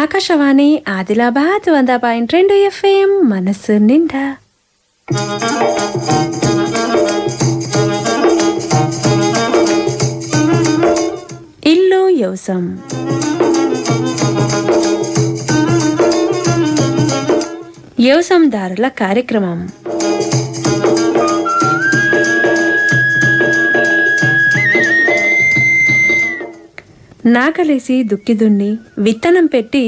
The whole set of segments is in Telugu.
ఆకాశవాణి ఆదిలాబాద్ వంద పాయింట్ రెండు ఎఫ్ఎం మనసు నిండా. ఇల్లు యోసం. వ్యవసాయదారుల కార్యక్రమం. నాకలేసి దుక్కి దున్ని విత్తనం పెట్టి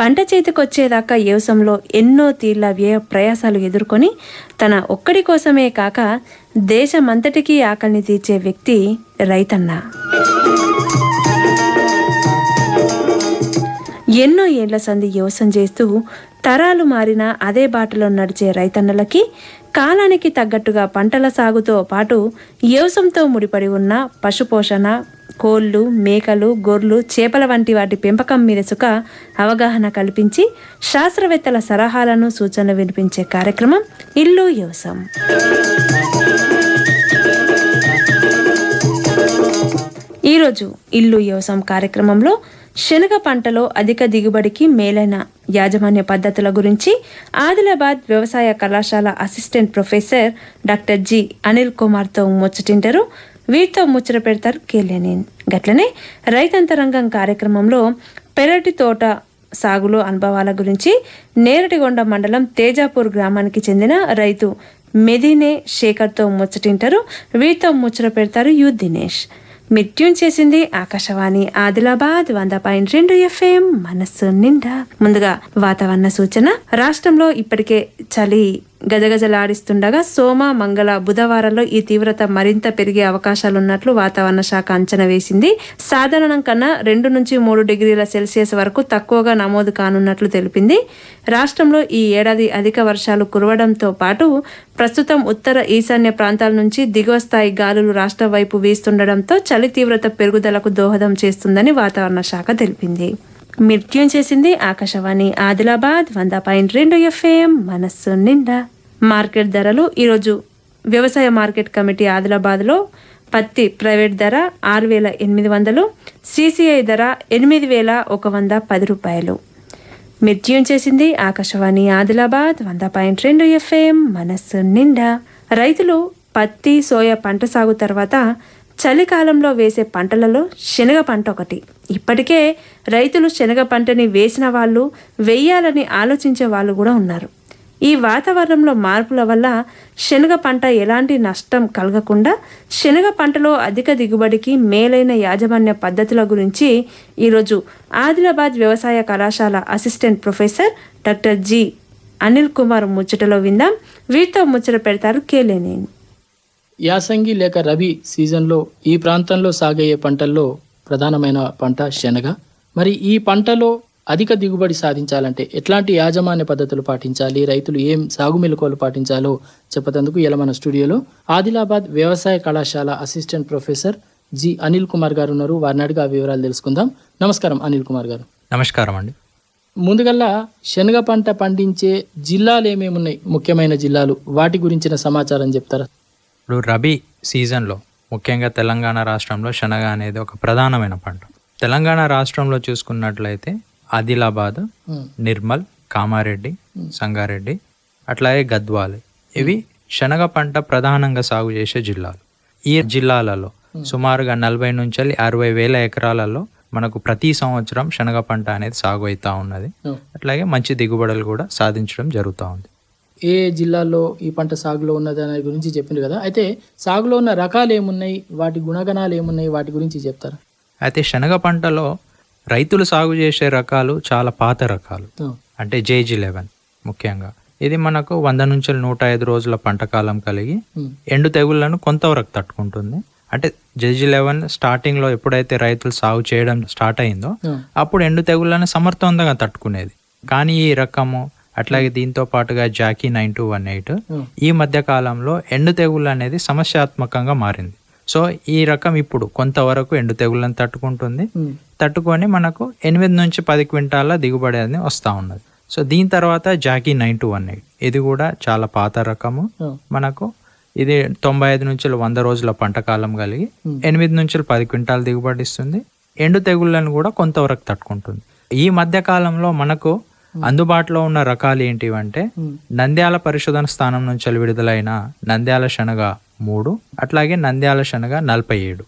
పంట చేతికొచ్చేదాకా వ్యవసాయంలో ఎన్నో తీర్ల వ్యయ ప్రయాసాలు ఎదుర్కొని తన ఒక్కడి కోసమే కాక దేశమంతటికీ ఆకలిని తీర్చే వ్యక్తి రైతన్న. ఎన్నో ఏళ్ళ సంధి వ్యవసాయం చేస్తూ తరాలు మారిన అదే బాటలో నడిచే రైతన్నలకి కాలానికి తగ్గట్టుగా పంటల సాగుతో పాటు వ్యవసాయంతో ముడిపడి ఉన్న పశుపోషణ కోళ్ళు మేకలు గొర్రెలు చేపల వంటి వాటి పెంపకం మీద సుక అవగాహన కల్పించి శాస్త్రవేత్తల సలహాలను సూచనలు వినిపించే కార్యక్రమం ఇల్లు వ్యవసాయం ఈరోజు ఇల్లు వ్యవసాయం కార్యక్రమంలో శనగ పంటలో అధిక దిగుబడికి మేలైన యాజమాన్య పద్ధతుల గురించి ఆదిలాబాద్ వ్యవసాయ కళాశాల assistant professor doctor G Anil కుమార్తో ముచ్చటింటారు. వీటితో ముచ్చట పెడతారు కేలేని గట్లనే రైతంతరంగం కార్యక్రమంలో పెరటి తోట సాగులో అనుభవాల గురించి నేరటిగొండ మండలం తేజాపూర్ గ్రామానికి చెందిన రైతు మెదినే శేఖర్తో ముచ్చటింటారు. వీటితో ముచ్చట పెడతారు యు దినేష్. మీరు ట్యూన్ చేసింది ఆకాశవాణి ఆదిలాబాద్ వంద పాయింట్ రెండు ఎఫ్ఎం మనస్సు నిండా. ముందుగా వాతావరణ సూచన. రాష్ట్రంలో ఇప్పటికే చలి గజగజలాడిస్తుండగా సోమ మంగళ బుధవారంలో ఈ తీవ్రత మరింత పెరిగే అవకాశాలున్నట్లు వాతావరణ శాఖ అంచనా వేసింది. సాధారణం కన్నా రెండు నుంచి మూడు డిగ్రీల సెల్సియస్ వరకు తక్కువగా నమోదు కానున్నట్లు తెలిపింది. రాష్ట్రంలో ఈ ఏడాది అధిక వర్షాలు కురవడంతో పాటు ప్రస్తుతం ఉత్తర ఈశాన్య ప్రాంతాల నుంచి దిగువ స్థాయి గాలులు రాష్ట్రం వైపు వీస్తుండడంతో చలి తీవ్రత పెరుగుదలకు దోహదం చేస్తుందని వాతావరణ శాఖ తెలిపింది. మిర్ట్యూన్ చేసింది ఆకాశవాణి ఆదిలాబాద్ వంద పాయింట్ రెండు ఎఫ్ఏఎం మనస్సు నిండా. మార్కెట్ ధరలు. ఈరోజు వ్యవసాయ మార్కెట్ కమిటీ ఆదిలాబాద్లో పత్తి ప్రైవేట్ ధర ఆరు వేల ఎనిమిది వందలు సిసిఐ ధర ఎనిమిది వేల ఒక వంద పది రూపాయలు. మిర్ట్యూన్ చేసింది ఆకాశవాణి ఆదిలాబాద్ వంద పాయింట్ రెండు ఎఫ్ఎం మనస్సు నిండా. రైతులు పత్తి సోయా పంట సాగు తర్వాత చలికాలంలో వేసే పంటలలో శనగ పంట ఒకటి. ఇప్పటికే రైతులు శనగ పంటని వేసిన వాళ్ళు వేయాలని ఆలోచించే వాళ్ళు కూడా ఉన్నారు. ఈ వాతావరణంలో మార్పుల వల్ల శనగ పంట ఎలాంటి నష్టం కలగకుండా శనగ పంటలో అధిక దిగుబడికి మేలైన యాజమాన్య పద్ధతుల గురించి ఈరోజు ఆదిలాబాద్ వ్యవసాయ కళాశాల assistant professor doctor G Anil Kumar ముచ్చటలో విందాం. వీరితో ముచ్చట పెడతారు కేలేనేని యాసంగి లేక రబీ సీజన్లో ఈ ప్రాంతంలో సాగయ్యే పంటల్లో ప్రధానమైన పంట శనగ. మరి ఈ పంటలో అధిక దిగుబడి సాధించాలంటే ఎట్లాంటి యాజమాన్య పద్ధతులు పాటించాలి? రైతులు ఏం సాగు మెలకువలు పాటించాలో చెప్పతందుకు ఇలా మన స్టూడియోలో ఆదిలాబాద్ వ్యవసాయ కళాశాల assistant professor G Anil Kumar garu ఉన్నారు. వారిని అడిగి ఆ వివరాలు తెలుసుకుందాం. నమస్కారం అనిల్ కుమార్ గారు. నమస్కారం అండి. ముందుగల్లా శనగ పంట పండించే జిల్లాలు ఏమేమి ఉన్నాయి? ముఖ్యమైన జిల్లాలు వాటి గురించిన సమాచారం చెప్తారా? ఇప్పుడు రబీ సీజన్లో ముఖ్యంగా తెలంగాణ రాష్ట్రంలో శనగ అనేది ఒక ప్రధానమైన పంట. తెలంగాణ రాష్ట్రంలో చూసుకున్నట్లయితే ఆదిలాబాద్ నిర్మల్ కామారెడ్డి సంగారెడ్డి అట్లాగే గద్వాల్. ఇవి శనగ పంట ప్రధానంగా సాగు చేసే జిల్లాలు. ఈ జిల్లాలలో సుమారుగా నలభై నుంచి అరవై వేల ఎకరాలలో మనకు ప్రతి సంవత్సరం శనగ పంట అనేది సాగు అవుతా ఉన్నది. అట్లాగే మంచి దిగుబడులు కూడా సాధించడం జరుగుతూ ఉంది. ఏ జిల్లాల్లో ఈ పంట సాగులో ఉన్నది అనే గురించి చెప్పింది కదా. అయితే సాగులో ఉన్న రకాలు ఏమున్నాయి? వాటి గుణగణాలు ఏమున్నాయి? వాటి గురించి చెప్తారా? అయితే శనగ పంటలో రైతులు సాగు చేసే రకాలు చాలా పాత రకాలు. అంటే జేజీ లెవెన్ ముఖ్యంగా. ఇది మనకు వంద నుంచి నూట ఐదు రోజుల పంట కాలం కలిగి ఎండు తెగుళ్ళను కొంతవరకు తట్టుకుంటుంది. అంటే జేజీ లెవెన్ స్టార్టింగ్లో ఎప్పుడైతే రైతులు సాగు చేయడం స్టార్ట్ అయిందో అప్పుడు ఎండు తెగుళ్ళను సమర్థవంతంగా తట్టుకునేది. కానీ ఈ రకము అట్లాగే దీంతో పాటుగా Jaki nine two one eight ఈ మధ్య కాలంలో ఎండు తెగుళ్ళు అనేది సమస్యాత్మకంగా మారింది. సో ఈ రకం ఇప్పుడు కొంతవరకు ఎండు తెగుళ్ళని తట్టుకుంటుంది. తట్టుకొని మనకు ఎనిమిది నుంచి పది క్వింటాల దిగుబడి అనేది వస్తూ ఉన్నది. సో దీని తర్వాత Jaki nine two one eight. ఇది కూడా చాలా పాత రకము. మనకు ఇది తొంభై ఐదు నుంచి వంద రోజుల పంట కాలం కలిగి. ఎనిమిది నుంచి పది క్వింటాల దిగుబడి ఇస్తుంది. ఎండు తెగుళ్ళను కూడా కొంతవరకు తట్టుకుంటుంది. ఈ మధ్య కాలంలో మనకు అందుబాటులో ఉన్న రకాలు ఏంటివంటే నంద్యాల పరిశోధన స్థానం నుంచి విడుదలైన నంద్యాల శనగ మూడు అట్లాగే నంద్యాల శనగ నలభై ఏడు.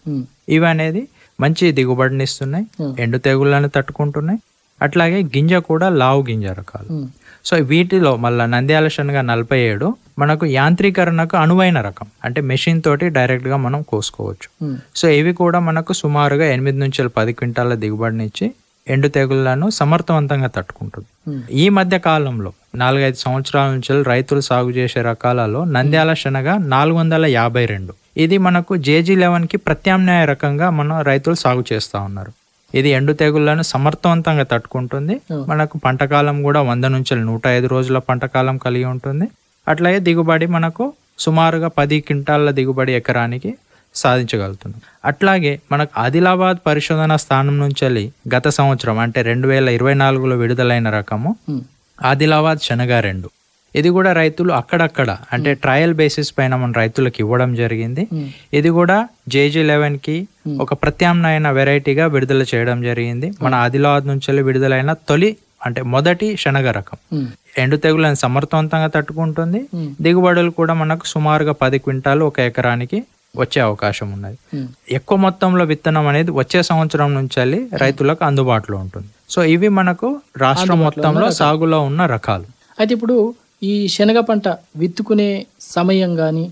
ఇవి అనేది మంచి దిగుబడిని ఇస్తున్నాయి Hmm. ఎండు తెగుళ్ళని తట్టుకుంటున్నాయి. అట్లాగే గింజ కూడా లావు గింజ రకాలు. ఉమ్, సో వీటిలో మళ్ళీ నంద్యాల శనగ నలభై ఏడు మనకు యాంత్రీకరణకు అనువైన రకం. అంటే మెషిన్ తోటి డైరెక్ట్గా మనం కోసుకోవచ్చు. ఉమ్, సో ఇవి కూడా మనకు సుమారుగా ఎనిమిది నుంచి పది క్వింటాల దిగుబడినిచ్చి ఎండు తెగుళ్ళను సమర్థవంతంగా తట్టుకుంటుంది. ఈ మధ్య కాలంలో నాలుగైదు సంవత్సరాల నుంచి రైతులు సాగు చేసే రకాలలో నంద్యాల శనగ నాలుగు వందల యాభై రెండు. ఇది మనకు జేజీ లెవెన్కి ప్రత్యామ్నాయ రకంగా మనం రైతులు సాగు చేస్తా ఉన్నారు. ఇది ఎండు తెగుళ్ళను సమర్థవంతంగా తట్టుకుంటుంది. మనకు పంటకాలం కూడా వంద నుంచి నూట ఐదు రోజుల పంటకాలం కలిగి ఉంటుంది. అట్లాగే దిగుబడి మనకు సుమారుగా పది క్వింటాల దిగుబడి ఎకరానికి సాధించగలుగుతున్నాం అట్లాగే మనకు ఆదిలాబాద్ పరిశోధన స్థానం నుంచి గత సంవత్సరం అంటే రెండు వేల ఇరవై నాలుగులో విడుదలైన రకము ఆదిలాబాద్ శనగ రెండు. ఇది కూడా రైతులు అక్కడక్కడ అంటే ట్రయల్ బేసిస్ పైన మన రైతులకు ఇవ్వడం జరిగింది. ఉమ్, ఇది కూడా జేజీ లెవెన్కి ఒక ప్రత్యామ్నాయ వెరైటీగా విడుదల చేయడం జరిగింది. మన ఆదిలాబాద్ నుంచి విడుదలైన తొలి అంటే మొదటి శనగ రకం. ఎండు తెగులను సమర్థవంతంగా తట్టుకుంటుంది. దిగుబడులు కూడా మనకు సుమారుగా పది క్వింటాలు ఒక ఎకరానికి వచ్చే అవకాశం ఉన్నది. ఎక్కువ మొత్తంలో విత్తనం అనేది వచ్చే సంవత్సరం నుంచి రైతులకు అందుబాటులో ఉంటుంది. సో ఇవి మనకు రాష్ట్రం మొత్తంలో సాగులో ఉన్న రకాలు. అయితే ఇప్పుడు ఈ శనగ పంట విత్తుకునే సమయం కానీ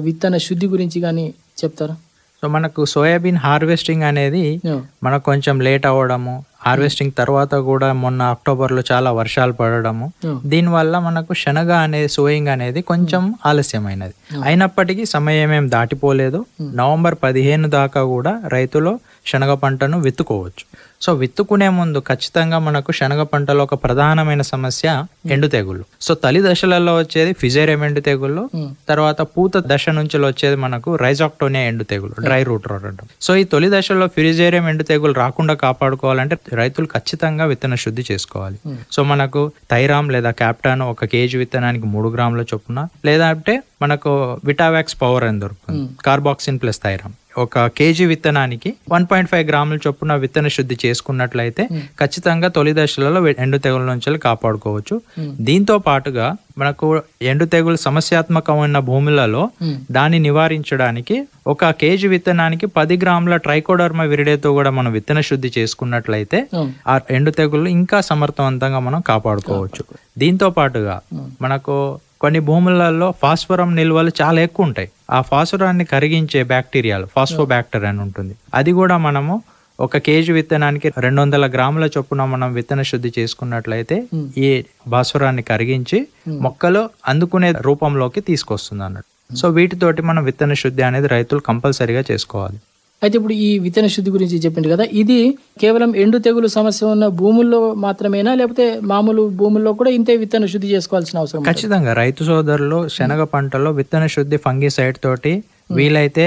విత్తన శుద్ధి గురించి కానీ చెప్తారా? సో మనకు సోయాబీన్ హార్వెస్టింగ్ అనేది మనకు కొంచెం లేట్ అవ్వడము హార్వెస్టింగ్ తర్వాత కూడా మొన్న అక్టోబర్లో చాలా వర్షాలు పడడము. దీనివల్ల మనకు శనగ అనే సోయింగ్ అనేది కొంచెం ఆలస్యమైనది. అయినప్పటికీ సమయం ఏం దాటిపోలేదు. నవంబర్ పదిహేను దాకా కూడా రైతులు శనగ పంటను విత్తుకోవచ్చు. సో విత్తుకునే ముందు ఖచ్చితంగా మనకు శనగ పంటలో ఒక ప్రధానమైన సమస్య ఎండు తెగుళ్ళు. సో తల్లి దశలలో వచ్చేది ఫిజేరియం ఎండు తెగుళ్ళు. ఉమ్, తర్వాత పూత దశ నుంచి వచ్చేది మనకు రైజాక్టోనియా ఎండు తెగులు డ్రై రూట్ రోడ్ అంటాం. సో ఈ తొలి దశలో ఫిరిజేరియం ఎండు తెగులు రాకుండా కాపాడుకోవాలంటే రైతులు ఖచ్చితంగా విత్తన శుద్ధి చేసుకోవాలి. Hmm. సో మనకు థైరామ్ లేదా క్యాప్టాన్ ఒక కేజీ విత్తనానికి మూడు గ్రాముల చొప్పున లేదా అంటే మనకు విటావాక్స్ పవర్ అని దొరుకుతుంది. Carboxin plus thiram. ఒక కేజీ విత్తనానికి వన్ పాయింట్ ఫైవ్ గ్రాముల చొప్పున విత్తన శుద్ధి చేసుకున్నట్లయితే ఖచ్చితంగా తొలి దశలలో ఎండు తెగుల నుంచి కాపాడుకోవచ్చు. దీంతో పాటుగా మనకు ఎండు తెగులు సమస్యాత్మకమైన భూములలో ఉమ్, దాన్ని నివారించడానికి ఒక కేజీ విత్తనానికి పది గ్రాముల ట్రైకోడర్మా విరిడేతో కూడా మనం విత్తన శుద్ధి చేసుకున్నట్లయితే ఆ, ఎండు తెగుళ్ళు ఇంకా సమర్థవంతంగా మనం కాపాడుకోవచ్చు. దీంతో పాటుగా మనకు కొన్ని భూములలో ఫాస్ఫరం నిల్వలు చాలా ఎక్కువ ఉంటాయి. ఆ ఫాస్ఫరాన్ని కరిగించే బ్యాక్టీరియాలు ఫాస్ఫోబ్యాక్టర్ అని ఉంటుంది. అది కూడా మనము ఒక కేజీ విత్తనానికి రెండు వందల గ్రాముల చొప్పున మనం విత్తన శుద్ధి చేసుకున్నట్లయితే ఈ భాస్వరాన్ని కరిగించి మొక్కలు అందుకునే రూపంలోకి తీసుకొస్తుంది అన్నట్టు. సో వీటితోటి మనం విత్తన శుద్ధి అనేది రైతులు కంపల్సరీగా చేసుకోవాలి. అయితే ఇప్పుడు ఈ విత్తన శుద్ధి గురించి చెప్పింది కదా ఇది కేవలం ఎండు తెగులు సమస్య ఉన్న భూముల్లో మాత్రమేనా లేకపోతే మామూలు భూముల్లో కూడా ఇంతే విత్తన శుద్ధి చేసుకోవాల్సిన అవసరం? ఖచ్చితంగా. రైతు సోదరులు శనగ పంటలో విత్తన శుద్ధి ఫంగిసైడ్ తోటి వీలైతే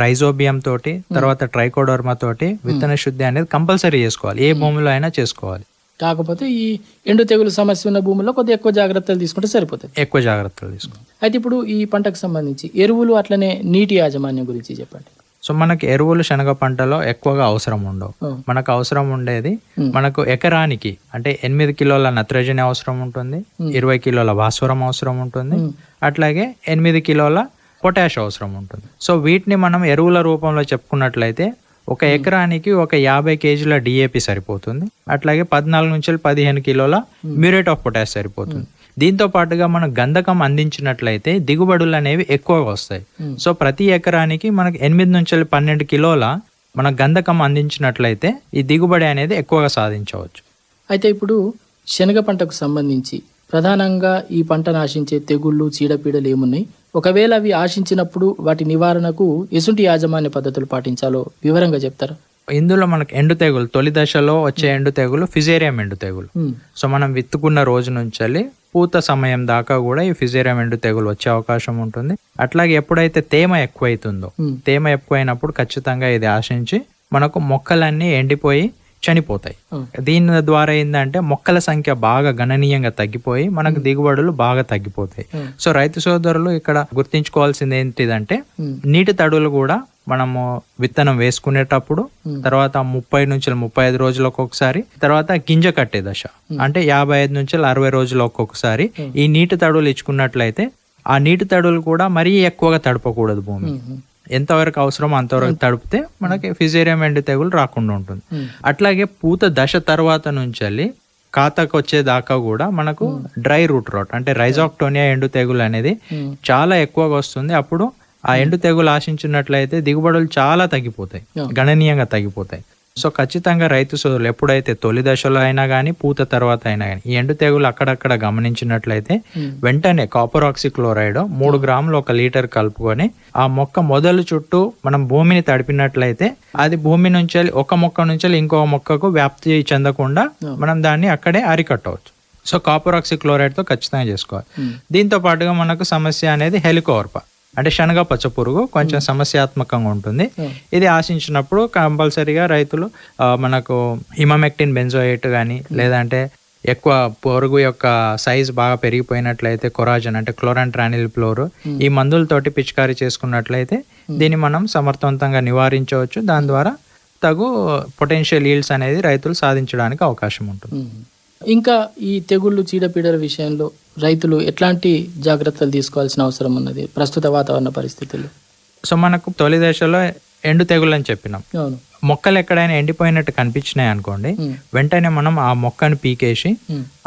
రైజోబియం తోటి తర్వాత ట్రైకోడర్మా తోటి విత్తన శుద్ధి అనేది కంపల్సరీ చేసుకోవాలి. ఏ భూమిలో అయినా చేసుకోవాలి. కాకపోతే ఈ ఎండు తెగులు సమస్య ఉన్న భూముల్లో కొద్దిగా ఎక్కువ జాగ్రత్తలు తీసుకుంటే సరిపోతుంది. ఎక్కువ జాగ్రత్తలు తీసుకోవాలి అయితే ఇప్పుడు ఈ పంటకు సంబంధించి ఎరువులు అట్లనే నీటి యాజమాన్యం గురించి చెప్పండి. సో మనకి ఎరువులు శనగ పంటలో ఎక్కువగా అవసరం ఉండవు. మనకు అవసరం ఉండేది. మనకు ఎకరానికి అంటే ఎనిమిది కిలోల నత్రజని అవసరం ఉంటుంది ఇరవై కిలోల భాస్వరం అవసరం ఉంటుంది. అట్లాగే ఎనిమిది కిలోల పొటాష్ అవసరం ఉంటుంది. సో వీటిని మనం ఎరువుల రూపంలో చెప్పుకున్నట్లయితే ఒక ఎకరానికి ఒక యాభై కేజీల డిఏపి సరిపోతుంది అట్లాగే పద్నాలుగు నుంచి పదిహేను కిలోల మ్యూరేట్ ఆఫ్ పొటాష్ సరిపోతుంది. దీంతో పాటుగా మనం గంధకం అందించినట్లయితే దిగుబడులు అనేవి ఎక్కువగా వస్తాయి. Hmm. సో ప్రతి ఎకరానికి మనకి ఎనిమిది నుంచి పన్నెండు కిలోల మన గంధకం అందించినట్లయితే ఈ దిగుబడి అనేది ఎక్కువగా సాధించవచ్చు. అయితే ఇప్పుడు శనగ పంటకు సంబంధించి ప్రధానంగా ఈ పంటను ఆశించే తెగుళ్ళు చీడపీడలు ఏమున్నాయి? ఒకవేళ అవి ఆశించినప్పుడు వాటి నివారణకు ఎసుంటి యాజమాన్య పద్ధతులు పాటించాలో వివరంగా చెప్తారా? ఇందులో మనకు ఎండు తెగులు తొలి దశలో వచ్చే ఎండు తెగులు ఫిజేరియం ఎండు తెగులు. ఉమ్, సో మనం విత్తుకున్న రోజు నుంచి పూత సమయం దాకా కూడా ఈ ఫిజేరియం ఎండు తెగులు వచ్చే అవకాశం ఉంటుంది. అట్లాగే ఎప్పుడైతే తేమ ఎక్కువైతుందో ఉమ్, తేమ ఎక్కువైనప్పుడు ఖచ్చితంగా ఇది ఆశించి మనకు మొక్కలన్నీ ఎండిపోయి చనిపోతాయి. ఆ. దీని ద్వారా ఏంటంటే మొక్కల సంఖ్య బాగా గణనీయంగా తగ్గిపోయి మనకు దిగుబడులు బాగా తగ్గిపోతాయి. Hmm. సో రైతు సోదరులు ఇక్కడ గుర్తించుకోవాల్సింది ఏంటిదంటే Hmm. నీటి తడులు కూడా మనము విత్తనం వేసుకునేటప్పుడు తర్వాత ముప్పై నుంచి ముప్పై ఐదు రోజులకు ఒకసారి తర్వాత గింజ కట్టే దశ. అంటే యాభై ఐదు నుంచి అరవై రోజులకు ఒక్కొక్కసారి ఈ నీటి తడులు ఇచ్చుకున్నట్లయితే ఆ నీటి తడులు కూడా మరీ ఎక్కువగా తడపకూడదు భూమి. ఎంతవరకు అవసరం అంతవరకు తడిపితే మనకి ఫిజేరియం ఎండు తెగులు రాకుండా ఉంటుంది. అట్లాగే పూత దశ తర్వాత నుంచి ఖాతాకు వచ్చేదాకా కూడా మనకు డ్రై రూట్ రాట్ అంటే రైజాక్టోనియా ఎండు తెగులు అనేది చాలా ఎక్కువగా వస్తుంది. అప్పుడు ఆ ఎండు తెగులు ఆశించినట్లయితే దిగుబడులు చాలా తగ్గిపోతాయి గణనీయంగా తగ్గిపోతాయి. సో ఖచ్చితంగా రైతు సోదరులు ఎప్పుడైతే తొలి దశలో అయినా కానీ పూత తర్వాత అయినా కానీ ఈ ఎండు తెగులు అక్కడక్కడ గమనించినట్లయితే వెంటనే కాపర్ ఆక్సిక్లోరైడ్ మూడు గ్రాములు ఒక లీటర్ కలుపుకొని ఆ మొక్క మొదలు చుట్టూ మనం భూమిని తడిపినట్లయితే అది భూమి నుంచి ఒక మొక్క నుంచి ఇంకో మొక్కకు వ్యాప్తి చెందకుండా మనం దాన్ని అక్కడే అరికట్టవచ్చు. సో కాపర్ ఆక్సిక్లోరైడ్తో ఖచ్చితంగా చేసుకోవాలి. దీంతో పాటుగా మనకు సమస్య అనేది హెలికోర్ప అంటే శనగ పచ్చ పురుగు కొంచెం సమస్యాత్మకంగా ఉంటుంది. ఇది ఆశించినప్పుడు కంపల్సరీగా రైతులు మనకు ఇమామెక్టిన్ బెంజోయేట్ కానీ లేదంటే ఎక్కువ పురుగు యొక్క సైజ్ బాగా పెరిగిపోయినట్లయితే కొరాజన్ అంటే క్లోరాన్ ట్రానిల్ ఫ్లోర్ ఈ మందులతోటి పిచికారీ చేసుకున్నట్లయితే దీన్ని మనం సమర్థవంతంగా నివారించవచ్చు. దాని ద్వారా తగు పొటెన్షియల్ ఈల్డ్స్ అనేది రైతులు సాధించడానికి అవకాశం ఉంటుంది. ఇంకా ఈ తెగుళ్ళు చీడపీడల విషయంలో రైతులు ఎట్లాంటి జాగ్రత్తలు తీసుకోవాల్సిన అవసరం ఉన్నది? ప్రస్తుత వాతావరణ పరిస్థితుల్లో. సో మనకు తొలి దశలో ఎండు తెగులు అని చెప్పినాం మొక్కలు ఎక్కడైనా ఎండిపోయినట్టు కనిపించినాయి అనుకోండి. వెంటనే మనం ఆ మొక్కను పీకేసి.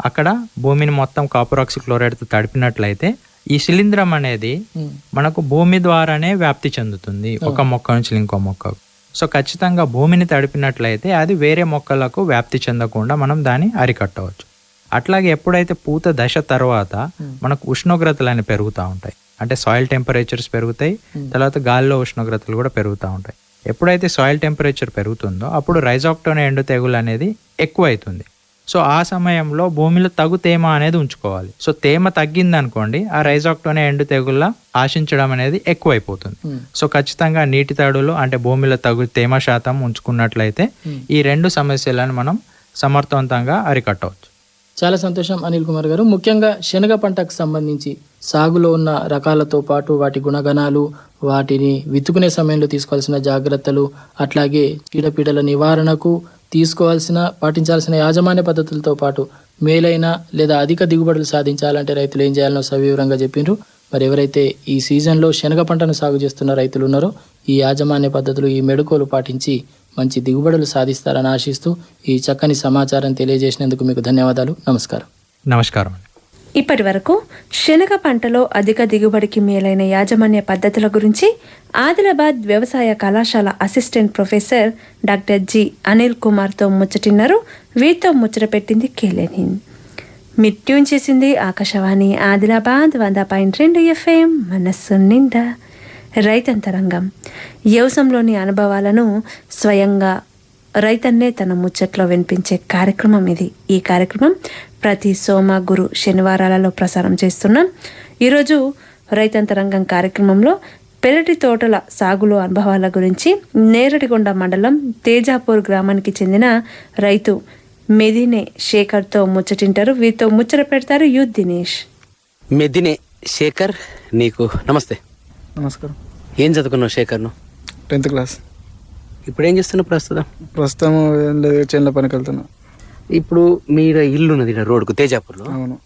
అక్కడ భూమిని మొత్తం కాపరాక్సి తో తడిపినట్లయితే ఈ శిలీంధ్రం అనేది. మనకు భూమి ద్వారానే వ్యాప్తి చెందుతుంది. ఒక మొక్క నుంచి ఇంకో మొక్కకు. సో ఖచ్చితంగా భూమిని తడిపినట్లయితే అది వేరే మొక్కలకు వ్యాప్తి చెందకుండా మనం దాన్ని అరికట్టవచ్చు. అట్లాగే ఎప్పుడైతే పూత దశ తర్వాత మనకు ఉష్ణోగ్రతలు అనేవి పెరుగుతూ ఉంటాయి. అంటే సాయిల్ టెంపరేచర్స్ పెరుగుతాయి తర్వాత గాలిలో ఉష్ణోగ్రతలు కూడా పెరుగుతూ ఉంటాయి. ఎప్పుడైతే సాయిల్ టెంపరేచర్ పెరుగుతుందో అప్పుడు రైజాక్టోనే ఎండు తెగులు అనేది ఎక్కువ అవుతుంది సో ఆ సమయంలో భూమిలో తగు తేమ అనేది ఉంచుకోవాలి. సో తేమ తగ్గింది అనుకోండి ఆ రైజాక్టోనే ఎండు తెగుళ్ళ ఆశించడం అనేది ఎక్కువైపోతుంది. మ్మ్. సో ఖచ్చితంగా నీటి తడులు అంటే భూమిలో తగు తేమ శాతం ఉంచుకున్నట్లయితే ఈ రెండు సమస్యలను మనం సమర్థవంతంగా అరికట్టవచ్చు. చాలా సంతోషం అనిల్ కుమార్ గారు. ముఖ్యంగా శనగ పంటకు సంబంధించి సాగులో ఉన్న రకాలతో పాటు వాటి గుణగణాలు వాటిని విత్తుకునే సమయంలో తీసుకోవాల్సిన జాగ్రత్తలు అట్లాగే చీడపీడల నివారణకు తీసుకోవాల్సిన పాటించాల్సిన యాజమాన్య పద్ధతులతో పాటు మేలైన లేదా అధిక దిగుబడులు సాధించాలంటే రైతులు ఏం చేయాలనో సవివరంగా చెప్పిండ్రు. మరి ఎవరైతే ఈ సీజన్లో శనగ పంటను సాగు చేస్తున్న రైతులు ఉన్నారో ఈ యాజమాన్య పద్ధతులు ఈ మెడుకోలు పాటించి మంచి దిగుబడులు సాధిస్తారని ఆశిస్తూ ఈ చక్కని సమాచారం తెలియజేసినందుకు మీకు ధన్యవాదాలు. నమస్కారం. నమస్కారం. ఇప్పటి వరకు శనగ పంటలో అధిక దిగుబడికి మేలైన యాజమాన్య పద్ధతుల గురించి ఆదిలాబాద్ వ్యవసాయ కళాశాల assistant professor doctor G Anil కుమార్తో ముచ్చటిన్నారు. వీరితో ముచ్చట పెట్టింది కేలేని మిట్యూన్ చేసింది ఆకాశవాణి ఆదిలాబాద్ వంద పాయింట్ రెండు ఎఫ్ఎం మనస్సు నిండా. రైతంతరంగం. వ్యవసంలోని అనుభవాలను స్వయంగా రైతన్నే తన ముచ్చట్లో వినిపించే కార్యక్రమం ఇది. ఈ కార్యక్రమం ప్రతి సోమ గురు శనివారాలలో ప్రసారం చేస్తున్నాం. ఈరోజు రైతంతరంగం కార్యక్రమంలో పెరటి తోటల సాగులో అనుభవాల గురించి నేరడిగొండ మండలం తేజాపూర్ గ్రామానికి చెందిన రైతు మెదినే శేఖర్తో ముచ్చటింటారు. వీరితో ముచ్చట పెడతారు యూత్ దినేష్. మెదినే శేఖర్ నీకు నమస్తే. నమస్కారం. ఏం చదువుకున్నావు శేఖర్ను? Tenth class. ఇప్పుడు ఏం చేస్తున్నావు ప్రస్తుతం? ప్రస్తుతం చేనుల పనికి వెళ్తున్నా. ఇప్పుడు మీర ఇల్లు ఉన్నది ఇక్కడ రోడ్కు తేజాపూర్లో. అవును.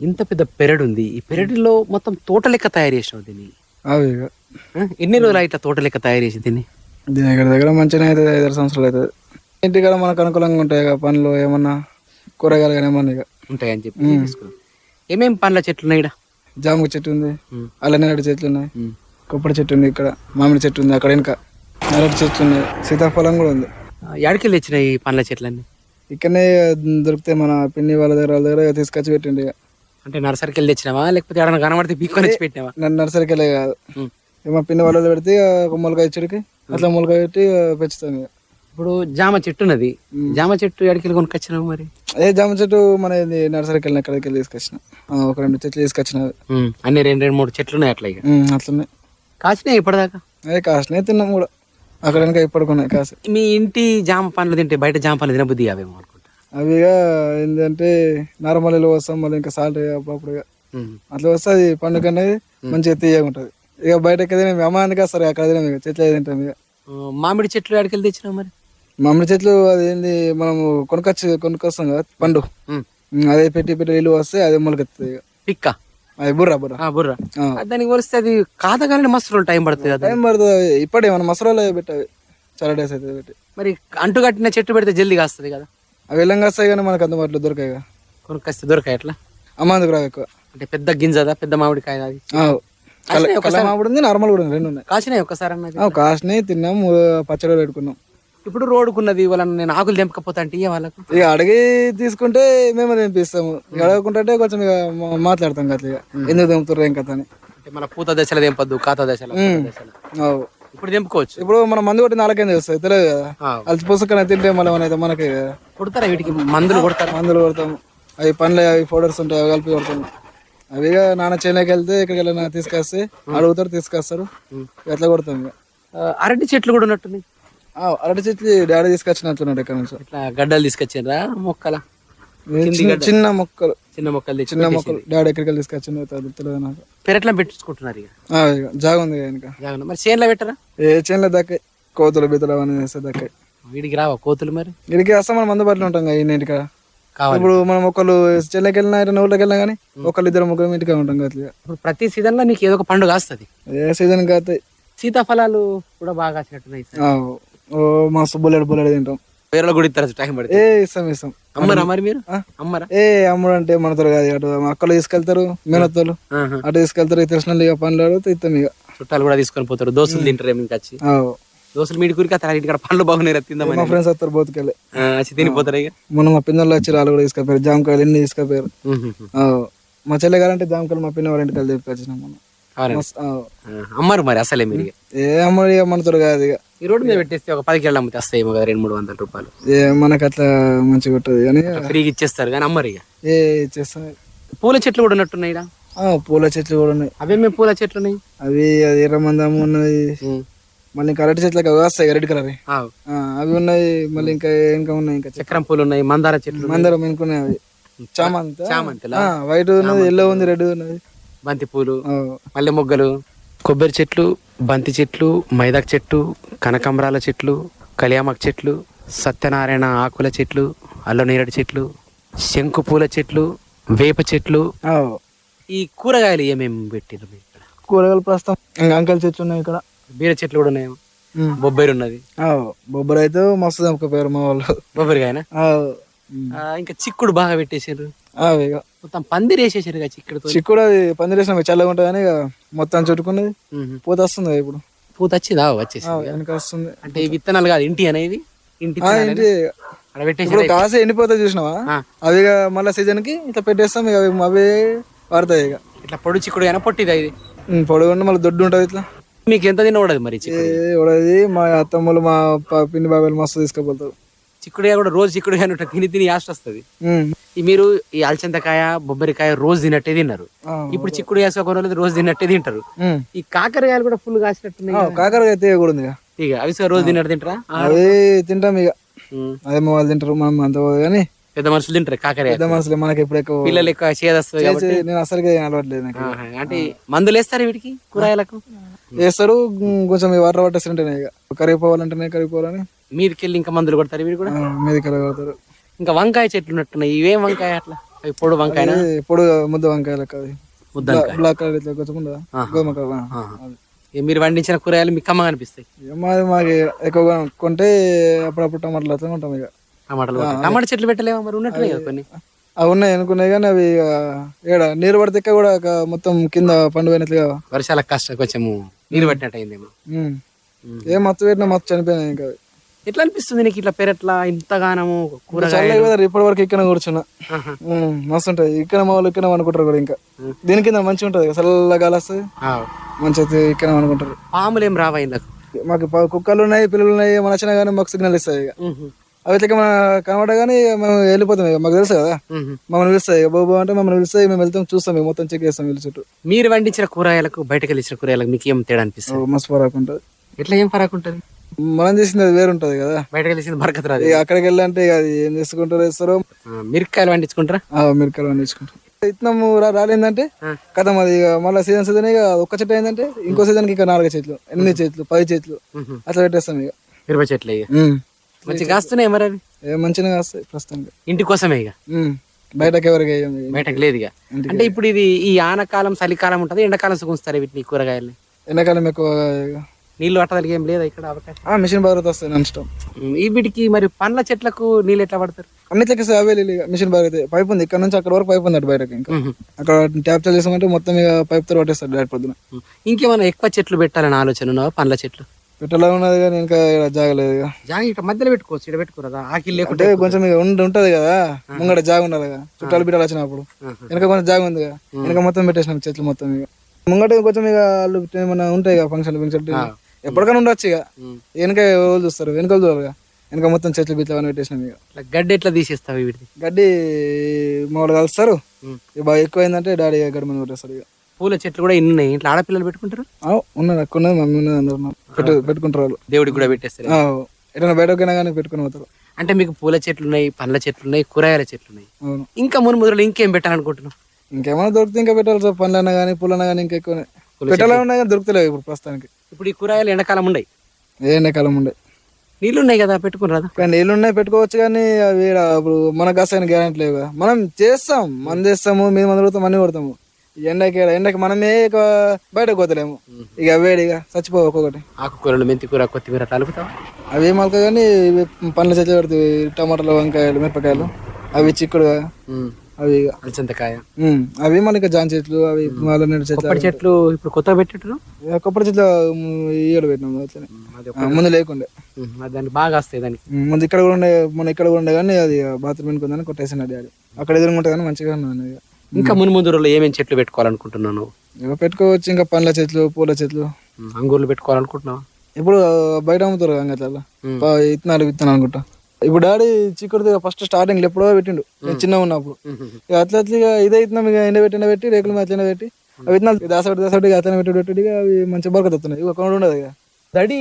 ఇంత పెద్ద పెరడు ఉంది ఈ పెరడిలో మొత్తం తోట లెక్క తయారు చేసినావు దీన్ని. అవి ఇక ఆ? ఎన్ని రోజులు ఇట్లా తోట లెక్క తయారు చేసి దీన్ని? దీని దగ్గర దగ్గర మంచిగా అవుతుంది ఐదారు సంవత్సరాలు అవుతుంది ఇంటికాడ మనకు అనుకూలంగా ఉంటాయి ఇక పనులు ఏమన్నా కూరగాయలు కానీ ఏమన్నా ఇక. ఉంటాయని చెప్పి తీసుకున్నాం ఏమేం పండ్ల చెట్లు ఉన్నాయి ఇక్కడ జామ చెట్టు ఉంది ఉమ్. అల్లనేరడి చెట్లు ఉన్నాయి ఉమ్. కొబ్బరి చెట్టు ఉంది ఇక్కడ మామిడి చెట్టు ఉంది అక్కడ వెనుక. అరటి చెట్లు ఉన్నాయి సీతాఫలం కూడా ఉంది. ఆ, ఎక్కడికెళ్ళి వచ్చినాయి ఈ పండ్ల చెట్లన్నీ? ఇక్కడనే దొరికితే మన పిన్ని వాళ్ళ దగ్గర వాళ్ళ దగ్గర తీసుకొచ్చి పెట్టిండి అంటే నర్సరీకి వెళ్ళి తెచ్చినావా? లేకపోతే ఎక్కడ కనబడితే పీక్కొని వచ్చి పెట్టినావా? నన్ను నర్సరీకి వెళ్ళే కాదు. మా పిన్ని వాళ్ళ పెడితే ఒక మొలక ఇచ్చుడికి అట్లా మొలక పెట్టి పెంచుతాం ఇక. ఇప్పుడు జామ చెట్టు ఉన్నది. జామ చెట్టు ఎక్కడికి కొనుక్కొచ్చినావు మరి? అదే జామ చెట్టు మన ఇది నర్సరీకి వెళ్ళిన అక్కడికి వెళ్ళి తీసుకొచ్చిన. ఆ, ఒక రెండు చెట్లు తీసుకొచ్చిన. అన్ని రెండు రెండు మూడు చెట్లు ఉన్నాయి అట్లా ఇక. అట్లనే కాచినాయి ఇప్పటిదాకా? అదే కాస్ట్నే తిన్నాం కూడా. అక్కడ వెనక కాసి. మీ ఇంటి జామ పండ్లు తింటే బయట జామ పండ్లు తినబుద్ధి అవేమో అనుకుంటా? అవిగా ఏంటంటే నార్మల్ వస్తాం మళ్ళీ ఇంకా సాల్ట్ అప్పుడప్పుడు. అట్లా వస్తే అది పండుగ అనేది మంచిగా తీయగా ఉంటుంది. ఇక బయట తినే అందుకే వస్తారు అక్కడ తినాం ఇక చెట్లు తింటాం ఇక మామిడి చెట్లు ఎక్కడికి తెచ్చినావు మరి? మామిడి చెట్లు అది ఏంది మనము కొనుకొచ్చి కొనుక్కొస్తాం కదా పండు. అదే పెట్టి పెట్టి నీళ్ళు వస్తే అదే మొలకెత్తుంది ఇక పిక్క? బుర్ర బుర్ర. బుర్ర. దానికి పోలిస్తే అది కాదగానే మస్తు రోజులు టైం పడుతుంది కదా టైం పడుతుంది. ఇప్పుడే మన మసరాలో పెట్టావి చాలా డేస్ అవుతుంది పెట్టి. మరి అంటు కట్టిన చెట్టు పెడితే జల్దీ కాస్తుంది కదా. అవి వెళ్ళంగా వస్తాయి కానీ మనకు అందుబాటులో దొరకాయి ఇక. కొనుక్కొస్తే దొరకాయి ఎట్లా? అమ్మందుకు రావు ఎక్కువ. అంటే పెద్ద గింజదా పెద్ద మామిడికాయ అది కల మామిడి ఉంది నార్మల్ కూడా ఉంది రెండు ఉన్నాయి. కాసినాయి ఒక్కసారి అన్నది ఆ, కాస్ట్ని తిన్నాం ఊ, పచ్చడి పెట్టుకున్నాం. ఇప్పుడు రోడ్డుకున్నది వాళ్ళని నేను ఆకులు తెంపకపోతా అంటే ఇయ్య వాళ్ళకు? ఇక అడిగి తీసుకుంటే మేము తినిపిస్తాము ఇక అడగకుంటే కొంచెం ఇక మా- మాట్లాడతాం కదా ఇక. ఎందుకు తెంపుతుర్రు ఏం కథ అని. అంటే మన పూత దశలో తెంపద్దు కాత దశలో పూత దశలో. అవు. ఇప్పుడు తెంపుకోవచ్చు. ఇప్పుడు మన మందు కొట్టి నాలుగైదు వస్తాయి తెలియదు కదా? ఆ. అది పుస్తకం తింటే మళ్ళీ అయితే మనకి కొడతారా వీటికి? మందులు కొడతారా? మందులు కొడతాం. అవి పండ్లు అవి పౌడర్స్ ఉంటాయి అవి కలిపి కొడతాం. అవి ఇక నాన్న చేనుకి వెళ్తే ఇక్కడికి వెళ్ళినా తీసుకొస్తే అడుగుతారు తీసుకొస్తారు. ఎట్లా కొడతాం ఇక. ఆ, అరటి చెట్లు కూడా ఉన్నట్టుంది అరటి చెట్లు డాడీ తీసుకొచ్చినట్టున్నాడు ఇక్కడ నుంచి. ఇట్లా గడ్డలు తీసుకొచ్చిండ్రా మొక్కల? చిన్న- చిన్న మొక్కలు. చిన్న మొక్కలు చిన్న మొక్కలు డాడీ ఎక్కడికి వెళ్ళి తీసుకొచ్చిండు అది తెలియదు నాకు. పెరట్లా పెట్టించుకుంటున్నారు ఇక? జాగ ఉంది ఇక జాగ్రత్త. మరి చేనులో పెట్టరా? ఏ చేనులో దక్కాయి కోతులు బీతలు అవన్నీ వేస్తే దక్కాయి వీడికి రావా కోతులు మరి? ఇక్కడికి వస్తాం మనం అందుబాటులో ఉంటాం కదా ఈ ఇంటికాడ. కావాలి. ఇప్పుడు మనం ఒకళ్ళు చెల్లెకి వెళ్ళినా ఇటు ఊళ్ళకి వెళ్ళినా కానీ ఒకళ్ళు ఇద్దరు ముగ్గురు ఇంటికి ఉంటాం కదా. ఇప్పుడు ప్రతి సీజన్లో నీకు ఏదో ఒక పండుగ వస్తుంది. ఏ సీజన్ కాస్తాయి సీతాఫలాలు కూడా బాగా వచ్చినట్టున్నాయి మస్తు బుల్లెడ్ బుల్లెడ్ తింటాం. వేరే కూడా ఇస్తారు టైం పడుతుంది. ఏ ఇస్తాం ఇస్తాం. అమ్మరా మరి మీరు? ఆ? అమ్మరా? ఏ అమ్ముడు అంటే మనతో కాదు అటు మా అక్కలు తీసుకెళ్తారు మేనత్తలు. అటు తీసుకెళ్తారు తెలిసిన ఇక పనులు ఇస్తాం ఇక. చుట్టాలు కూడా తీసుకొని పోతారు దోస్తులు తింటారు ఏమి వచ్చి దోస్తులు మీడి కూరికి అతను ఇంటికాడ పండ్లు బాగున్నాయి తిందామని మా ఫ్రెండ్స్ వస్తారు బోతుకెళ్ళి. తినిపోతారు ఇక? మొన్న మా పిన్నలు వచ్చి వాళ్ళు కూడా తీసుకెళ్ళారు జామకాయలు ఎన్ని తీసుకెళ్ళారు మా చెల్లె గారంటే జామకాయలు మా పిన్న వాళ్ళ ఇంటికి వెళ్ళి తీసుకొచ్చినాం మనం అవునండి. మస్త్- ఆ, ఆ, అమ్మారు మరి అసలే మీరు. ఏ అమ్మడు ఇక మనతో కాదు ఇక. ఈ రోడ్డు మీద పెట్టేస్తే ఒక పది కిలో అమ్మితే వస్తాయి కదా రెండు మూడు వందల రూపాయలు. ఏ మనకు అట్లా మంచిగా ఉంటుంది కానీ ఫ్రీగా ఇచ్చేస్తారు కానీ అమ్మరు ఇక. ఏ చేస్తాం పూల చెట్లు కూడా ఉన్నట్టున్నాయి ఈడ. ఆ, పూల చెట్లు కూడా ఉన్నాయి. అవేమే పూల చెట్లు ఉన్నాయి? అవి అది ఎర్ర మందము ఉన్నది. మళ్ళీ ఇంకా అరటి చెట్లకు అవి వస్తాయి రెడ్ కలర్. ఆ, అవి ఉన్నాయి మళ్ళీ ఇంకా ఇంకా ఉన్నాయి ఇంకా చెట్లు. చక్రం పూలు ఉన్నాయి మందార చెట్లు. మందరం ఇంకున్నాయి అవి. చామంతి చామంతిలా? వైట్ ఉన్నది ఎల్లో ఉంది రెడ్ ఉన్నది. బంతి పూలు ఆ, మల్లె మొగ్గలు. కొబ్బరి చెట్లు బంతి చెట్లు మైదాక్ చెట్టు కనకంబరాల చెట్లు కలియామక్ చెట్లు సత్యనారాయణ ఆకుల చెట్లు అల్లనేరడి చెట్లు శంకు పూల చెట్లు వేప చెట్లు. ఈ కూరగాయలు ఏమేమి ఇక్కడ? కూరగాయలు ప్రస్తుతం ఇంకా అంకల్ చెట్లు ఉన్నాయి ఇక్కడ. బీర చెట్లు కూడా ఉన్నాయి. బొబ్బరి ఉన్నది. బొబ్బరి అయితే మస్తు చంపుకపోయారు మా వాళ్ళు. బొబ్బరికాయన? ఇంకా చిక్కుడు బాగా పెట్టేసారు ఆ, ఇక మొత్తం పందిరి వేసేసారు కదా చిక్కుడుతో చిక్కుడు అది పందిరేసిన చల్లగా ఉంటుంది కానీ ఇక మొత్తం చుట్టుకున్నది. పూత వస్తుంది ఇప్పుడు. పూత వచ్చిందా? వచ్చేసి ఆ, వెనక వస్తుంది. అంటే ఈ విత్తనాలు కాదు ఇంటి అనేది ఇంటి ఆ, విత్తనాలేనా? ఏంటి అక్కడ పెట్టేసి ఇప్పుడు కాసే ఎండిపోతే చూసినావా? ఆ. అవి ఇక మళ్ళీ సీజన్కి ఇట్లా పెట్టేస్తాం ఇక అవి అవే వాడతాయి ఇక. ఇట్లా పొడి చిక్కుడు అయినా పొట్టిదా ఇది? ఉమ్, పొడుగుండి మళ్ళీ దొడ్డు ఉంటుంది ఇట్లా. మీకు ఎంత తినకూడదు మరి చిక్కుడు? ఏ మా అత్తమ్మలు మా ప- పిన్ని బాబాయిలు మస్తు తీసుకుపోతారు. చిక్కుడుగా కూడా రోజు చిక్కుడుగా ఉంటుంది తిని తిని యాస్ట్ వస్తుంది. మీరు ఈ అలచందకాయ బొబ్బరికాయ రోజు తిన్నట్టే తిన్నారు. ఇప్పుడు చిక్కుడు వేసుకో కొన్ని రోజు తిన్నట్టే తింటారు. ఈ కాకరకాయలు కూడా ఫుల్ కాసినట్టున్నాయి ఆ, కాకరకాయ తీయ కూడా ఉంది ఇక అవి రోజు తిన్నట్టు తింటారా? అవి తింటాం ఇక. అదే మా వాళ్ళు తింటారు మనం అంత కానీ పెద్ద మనుషులు తింటారు కాకరకాయ. పెద్ద మనసులో మనకి ఎప్పుడు ఎక్కువ పిల్లలు ఎక్కువ చేదస్తుంది నేను అసలుకే అలవాట్లేదు. అంటే మందులు వేస్తారు వీటికి కూరగాయలకు? వేస్తారు కొంచెం వాటర్ పట్టేస్తుంటేనే ఇక కరిగిపోవాలంటేనే కరిగిపోవాలని. మీదకి వెళ్ళి ఇంకా మందులు కొడతారు వీడు కూడా? ఆ, మీదకి కలగలుగుతారు ఇంకా వంకాయ చెట్లు ఉన్నట్టున్నాయి ఇవేం వంకాయ అట్లా? అవి పొడు వంకాయ ఇప్పుడు ముద్ద వంకాయ లెక్క ముద్ద బ్లాక్ కలర్ కొంచెం గోధుమ. మీరు పండించిన కూరగాయలు మీకు కమ్మగా అనిపిస్తాయి? మాది మాకు ఎక్కువగా కొంటే అప్పుడప్పుడు టమాటాలు అట్లా ఉంటాం ఇక. టమాటాలు. టమాటా చెట్లు పెట్టలేమో మరి? ఉన్నట్టున్నాయి కదా కొన్ని? అవి ఉన్నాయి అనుకున్నాయి కానీ అవి ఇక ఏడ నీరు పడితే కూడా మొత్తం కింద పండు పోయినట్లుగా వర్షాల కష్టం కొంచెము నీరు పట్టినట్టు అయిందేమో. ఏ మత్తు పెట్టినా మత్తు చనిపోయినాయి ఇంకా. ఎట్లా అనిపిస్తుంది నీకు ఇట్లా పెరట్లా ఇంతగానము కూరగాయ చల్లగా కదా ఇప్పటి వరకు ఇక్కడ కూర్చున్నా. మస్తు ఉంటుంది ఇక్కడ మా వాళ్ళు ఇక్కడ అనుకుంటారు కూడా ఇంకా. దీని కింద మంచిగా ఉంటుంది చల్లగా గాలి వస్తుంది మంచిగా ఇక్కడ అనుకుంటారు పాములు ఏం రావా ఇందుకు? మాకు కుక్కలు ఉన్నాయి పిల్లలు ఉన్నాయి మన వచ్చినా కానీ మాకు సిగ్నల్ ఇస్తాయి ఇక. అవి ఇట్లా మన కనబడ కానీ మేము వెళ్ళిపోతాం ఇక. మాకు తెలుసు కదా? మమ్మల్ని పిలుస్తాయి బాబు అంటే మమ్మల్ని పిలుస్తాయి మేము వెళ్తాం చూస్తాం ఇక మొత్తం చెక్ చేస్తాం వీళ్ళ చుట్టూ. మీరు పండించిన కూరగాయలకు బయటకు వెళ్ళిన కూరగాయలకు మీకు ఏం తేడా అనిపిస్తుంది? మస్తు పరాకు ఉంటుంది. ఎట్లా ఏం ఫరక్ ఉంటుంది? మనం చేసింది అది వేరు ఉంటది కదా. బయటకు వెళ్ళేసింది బరకత రాదు ఇక అక్కడికి వెళ్ళంటే ఇక అది ఏం చేసుకుంటారో వేస్తారో ఆ, మిరపకాయలు పండించుకుంటారా ఆ మిరకాయలు పండించుకుంటారు ఇత్తనము రా రాలేందంటే కథం అది ఇక మళ్ళీ సీజన్ సీజన్ ఇక ఒక్క చెట్టు అయిందంటే ఇంకో సీజన్కి ఇక నాలుగు చెట్లు ఎనిమిది చెట్లు పది చెట్లు అట్లా పెట్టేస్తాం ఇక. మిరప చెట్లు ఇక. ఉమ్. మంచిగా కాస్తున్నాయి మరి అవి? ఏ మంచిగా కాస్తాయి ప్రస్తుతానికి ఇంటి కోసమే ఇక? ఉమ్. బయటకి ఎవరికి వేయం ఇక. బయటకు లేదు ఇక. అంటే ఇప్పుడు ఇది ఈ ఆనకాలం చలికాలం ఉంటుంది ఎండాకాలం సుగుంచుతారు వీటిని ఈ కూరగాయల్ని? ఎండాకాలం ఎక్కువ ఇక. నీళ్ళు పట్టదలికి ఏం లేదా ఇక్కడ అవకాశం? ఆ మిషన్ బాగా వస్తాయి నన్ స్టాప్ ఉమ్, ఈ వీటికి మరి పండ్ల చెట్లకు నీళ్ళు ఎట్లా పడతారు అన్నిట్లకి అవే ఇక మిషన్ బాగా పైప్ ఉంది ఇక్కడ నుంచి అక్కడ వరకు పైప్ ఉంది అటు బయటకి ఇంకా. అక్కడ ట్యాప్ చేసామంటే మొత్తం ఇక పైప్తో పట్టేస్తాడు డైరెక్ట్ పొద్దున. ఇంకేమైనా ఎక్కువ చెట్లు పెట్టాలని ఆలోచన ఉన్నావా పండ్ల చెట్లు? పెట్టాలా ఉన్నది కానీ ఇంకా జాగలేదు జాగ ఇక్కడ మధ్యలో పెట్టుకోవచ్చు ఇక్కడ పెట్టుకోరదా ఆకిల్ లేకుంటే కొంచెం ఉండి ఉంటది కదా ముంగట జాగ ఉండాలి కదా చుట్టాలు బిడ్డలు వచ్చినప్పుడు. వెనక కొంచెం జాగ ఉంది కదా వెనక మొత్తం పెట్టేసినాం చెట్లు మొత్తం ఇక. ముంగట కొంచెం ఇక వాళ్ళు ఏమన్నా ఉంటాయి కదా ఫంక్షన్ ఫంక్షన్ ఎప్పటికైనా ఉండొచ్చు ఇక. వెనక ఎవరు చూస్తారు? వెనకలు చూడాలి వెనక మొత్తం చెట్లు బిట్లు అవన్నీ పెట్టేసినాం ఇక. గడ్డి ఎట్లా తీసేస్తావు వీటిని గడ్డి మామూలు కలుస్తారు. బాగా ఎక్కువైందంటే డాడీ గడ్డి మంది కొట్టేస్తారు ఇక. పూల చెట్లు కూడా ఇన్ని ఉన్నాయి. ఇంట్లో ఆడపిల్లలు పెట్టుకుంటారు? ఉన్నది అక్కడ ఉన్నది మమ్మీ ఉన్నది అందరు. పెట్టు పెట్టుకుంటారు వాళ్ళు. దేవుడికి కూడా పెట్టేస్తారు. ఆ, ఎటైనా బయటకైనా కానీ పెట్టుకుని పోతారు. అంటే మీకు పూల చెట్లు ఉన్నాయి పండ్ల చెట్లు ఉన్నాయి కూరగాయల చెట్లు ఉన్నాయి. అవును. ఇంకా మును ముద్రలో ఇంకేం పెట్టాలనుకుంటున్నావు? ఇంకేమైనా దొరికితే ఇంకా పెట్టాలి సార్. పండ్లైనా కానీ పూలైనా కానీ ఇంకా ఎక్కువనే పెట్టాలని ఉన్నాయి కానీ దొరుకుతలేవు ఇప్పుడు ప్రస్తుతానికి. ఇప్పుడు ఈ కూరగాయలు ఎండాకాలం ఏ ఎండాకాలం ఉండే నీళ్ళు ఉన్నాయి కదా పెట్టుకుని కానీ నీళ్ళు ఉన్నాయి పెట్టుకోవచ్చు కానీ అవి ఇప్పుడు మనకు అసలు గ్యారెంటీ లేవు మనం చేస్తాం మనం చేస్తాము మీద మంది కొడతాం అన్ని కొడతాము. ఎండకి ఎండకి మనమే ఇక బయటకు పోతలేము. ఇక వేడి ఇక చచ్చిపోవు ఒక్కొక్కటి. ఆకుకూరలు మెంతి కూర కొత్తిమీర కలుపుతావు అవి ఏం మలక కానీ పండ్ల చెట్లు పెడతాయి టమాటాలు వంకాయలు మిరపకాయలు. అవి చిక్కుడు అవి ఉమ్, అవి మనకి జాన్ చెట్లు అవి కొబ్బరి చెట్లు ఇప్పుడు కొత్తగా పెట్టేట్టు ఇక కొబ్బరి చెట్లు ఈయడ పెట్టినాము అట్లనే. ముందు లేకుండే. దానికి బాగా వస్తాయి దానికి. ముందు ఇక్కడ కూడా ఉండే మన ఇక్కడ కూడా ఉండే కానీ అది బాత్రూమ్ వెనుకుందని కొట్టేసిన డాడీ. అక్కడ ఎదురుకుంటే కానీ మంచిగా ఉన్నది ఇక. మును ముందు రోజుల్లో ఏమేమి చెట్లు పెట్టుకోవాలనుకుంటున్నాను? ఇక పెట్టుకోవచ్చు ఇంకా పండ్ల చెట్లు పూల చెట్లు. అంగూర్లు పెట్టుకోవాలనుకుంటున్నావా? ఇప్పుడు బయట అమ్ముతారు అంగట్లలో ఇత్తనాలు విత్తనాలు అనుకుంటా. ఇప్పుడు డాడీ చిక్కుడు ఫస్ట్ స్టార్టింగ్ ఎప్పుడో పెట్టిండు. నేను చిన్నగా ఉన్నప్పుడు. ఇక అట్లా అట్లా ఇక ఇదే ఇత్తనం ఇక ఎండ పెట్టి ఎండ పెట్టి రేకుల మీద అట్లనే పెట్టి. ఆ విత్తనాలు దాసపెట్టి దాసపెట్టి ఇక అట్లనే పెట్టి పెట్టి ఇక అవి మంచి బరకత వస్తున్నాయి ఇక అక్కడ ఉండదు ఇక. దడి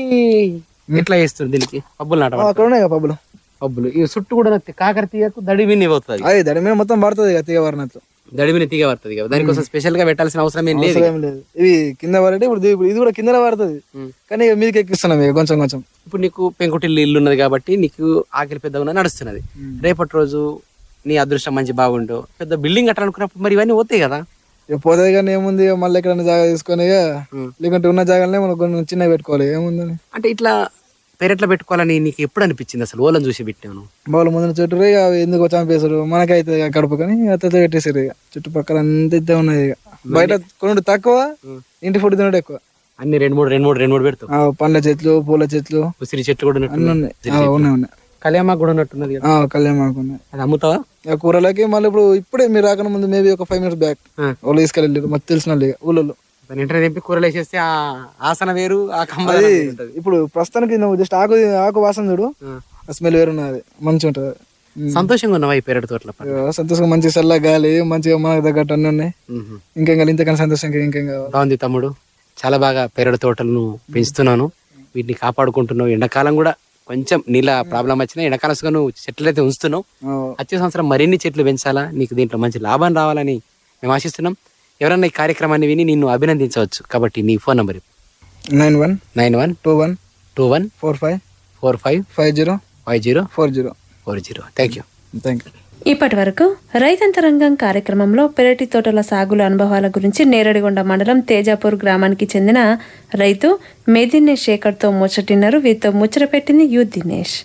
ఎట్లా వేస్తుంది దీనికి? పబ్బులు నాటవాలి అక్కడ ఉన్నాయి ఇక పబ్బులు. పబ్బులు. ఈ చుట్టూ కూడా కాకర తీయకు దడి విని అవుతుంది అది దాని మీద మొత్తం పడుతుంది ఇక తీగ వర్ణతో దడి విని తీగ పడుతుంది కదా. దానికోసం స్పెషల్గా పెట్టాల్సిన అవసరం ఏం లేదు ఏం లేదు. ఇవి కింద పడితే ఇప్పుడు ఇది- ఇది కూడా కింద పడుతుంది. కానీ ఇక మీదకి ఎక్కిస్తున్నాం ఇక కొంచెం కొంచెం. ఇప్పుడు నీకు పెంకుటిల్లు ఇల్లు ఉన్నది కాబట్టి నీకు ఆకలి పెద్దగా ఉన్నది నడుస్తున్నది. రేపటి రోజు నీ అదృష్టం మంచి బాగుండు. పెద్ద బిల్డింగ్ కట్టాలనుకున్నప్పుడు మరి ఇవన్నీ పోతాయి కదా. ఇక పోతుంది కానీ ఏముంది ఇక మళ్ళీ ఎక్కడైనా జాగా తీసుకొని ఇక లేకుంటే ఉన్న జాగాలనే మనం కొన్ని చిన్నవి పెట్టుకోవాలి. ఏముందని? అంటే ఇట్లా పెరట్లో పెట్టుకోవాలని నీకు ఎప్పుడు అనిపించింది అసలు? ఓలను చూసి పెట్టాను. బావుల ముందు చుట్టూ ఇక ఎందుకు చంపేశారు మనకైతే ఇక గడప కానీ అట్లా పెట్టేసారు ఇక. చుట్టుపక్కల అంత ఇద్దే ఉన్నది ఇక. బయట కొనుడు తక్కువ ఇంటి ఫుడ్ తినడు ఎక్కువ. అన్ని రెండు మూడు రెండు మూడు రెండు మూడు పెడతావు? ఆ, పండ్ల చెట్లు పూల చెట్లు. ఉసిరి చెట్లు కూడా అన్ని ఉన్నాయి. ఆ, ఉన్నాయి ఉన్నాయి. కళ్యామాకు కూడా ఉన్నట్టున్నది కదా? కళ్యాణ్ ఉన్నాయి. అది అమ్ముతావా? ఇక కూరలకి మళ్ళీ ఇప్పుడు ఇప్పుడే మీరు రాకన ముందు మేబీ ఒక ఫైవ్ మినిట్స్ బ్యాక్ ఆ. వాళ్ళు తీసుకెళ్ళి మాకు తెలిసిన వాళ్ళు ఇక ఊళ్ళో దాని ఇంటర్ తెంపి కూరలు వేసేస్తే ఆ ఆసన వేరు ఆ అది ఇప్పుడు ప్రస్తుతానికి నువ్వు జస్ట్ ఆకు ఆకు వాసన చూడు ఆ. స్మెల్ వేరు ఉన్నది మంచిగా ఉంటుంది. సంతోషంగా ఉన్నావా ఈ పెరటి తోటల సంతోషంగా మంచి చల్ల గాలి మంచిగా మనకు తగ్గట్టు అన్ని ఉన్నాయి. ఇంకేం కావాలి? ఇంతకన్నా సంతోషం ఇంకా కావాలి? బాగుంది తమ్ముడు. చాలా బాగా పెరడు తోటలను పెంచుతున్నాను. వీటిని కాపాడుకుంటున్నావు. ఎండాకాలం కూడా కొంచెం నీళ్ళ ప్రాబ్లం వచ్చినా ఎండాకాలం నువ్వు చెట్లు అయితే ఉంచుతున్నావు. వచ్చే సంవత్సరం మరిన్ని చెట్లు పెంచాలా? నీకు దీంట్లో మంచి లాభం రావాలని మేము ఆశిస్తున్నాం. ఎవరన్నా ఈ కార్యక్రమాన్ని విని నిన్ను అభినందించవచ్చు. కాబట్టి నీ phone number nine one nine one two one two one four five four five five zero five zero four zero four zero. Thank you. Thank you. ఇప్పటి వరకు రైతంతరంగం కార్యక్రమంలో పెరటి తోటల సాగుల అనుభవాల గురించి నేరడిగొండ మండలం తేజాపూర్ గ్రామానికి చెందిన రైతు మెదిన్నె శేఖర్తో ముచ్చటిన్నారు. వీరితో ముచ్చట పెట్టింది యు దినేష్.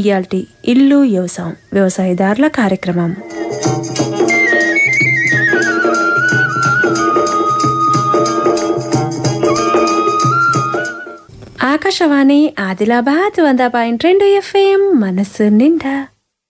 ఇయాల్టి ఇల్లు వ్యవసాయం వ్యవసాయదారుల కార్యక్రమం. ఆకాశవాణి ఆదిలాబాద్ వంద పాయింట్ రెండు ఎఫ్ఎం మనసు నిండా.